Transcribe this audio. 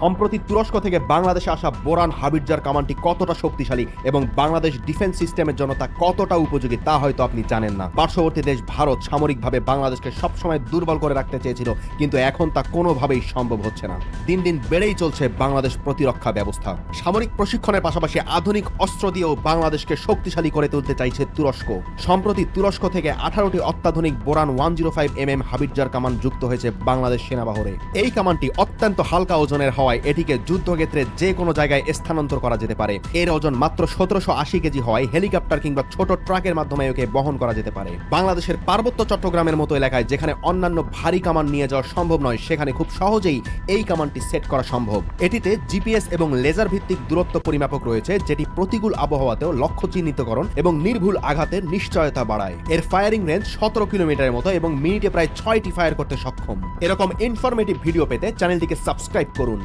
সম্প্রতি তুরস্ক থেকে বাংলাদেশে আসা বোরান হাবিরজার কামানটি কতটা শক্তিশালী এবং বাংলাদেশ ডিফেন্স সিস্টেমের জন্য তা কতটা উপযোগী তা হয়তো আপনি জানেন না। পার্শ্ববর্তী দেশ ভারত সামরিকভাবে বাংলাদেশকে সবসময় দুর্বল করে রাখতে চেয়েছিল, কিন্তু এখন তা কোনোভাবেই সম্ভব হচ্ছে না। দিন দিন বেড়েই চলছে বাংলাদেশ প্রতিরক্ষা ব্যবস্থা। সামরিক প্রশিক্ষণের পাশাপাশি আধুনিক অস্ত্র দিয়েও বাংলাদেশকে শক্তিশালী করে তুলতে চাইছে তুরস্ক। সম্প্রতি তুরস্ক থেকে আঠারোটি অত্যাধুনিক Boran one zero five M M howitzer কামান যুক্ত হয়েছে বাংলাদেশ সেনাবাহরে। এই কামানটি অত্যন্ত হালকা ওজনের হওয়ায় এটিকে যুদ্ধক্ষেত্রে যে কোনো জায়গায় স্থানান্তর করা যেতে পারে। এর ওজন মাত্র সতেরোশো আশি কেজি হওয়ায় হেলিকপ্টার কিংবা ছোট ট্রাকের মাধ্যমে একে বহন করা যেতে পারে। বাংলাদেশের পার্বত্য চট্টগ্রামের মতো এলাকায় যেখানে অন্যান্য ভারী কামান নিয়ে যাওয়া সম্ভব নয়, সেখানে খুব সহজেই এই কামানটি সেট করা সম্ভব। এটিতে জিপিএস এবং লেজার ভিত্তিক দূরত্ব পরিমাপক রয়েছে, যেটি প্রতিকূল আবহাওয়াতেও লক্ষ্য চিহ্নিতকরণ এবং নির্ভুল আঘাতের নিশ্চয়তা বাড়ায়। এর ফায়ারিং রেঞ্জ সতেরো কিলোমিটারের মতো এবং মিনিটে প্রায় ছয়টি ফায়ার করতে সক্ষম। এরকম ইনফরমেটিভ ভিডিও পেতে চ্যানেলটিকে সাবস্ক্রাইব করুন।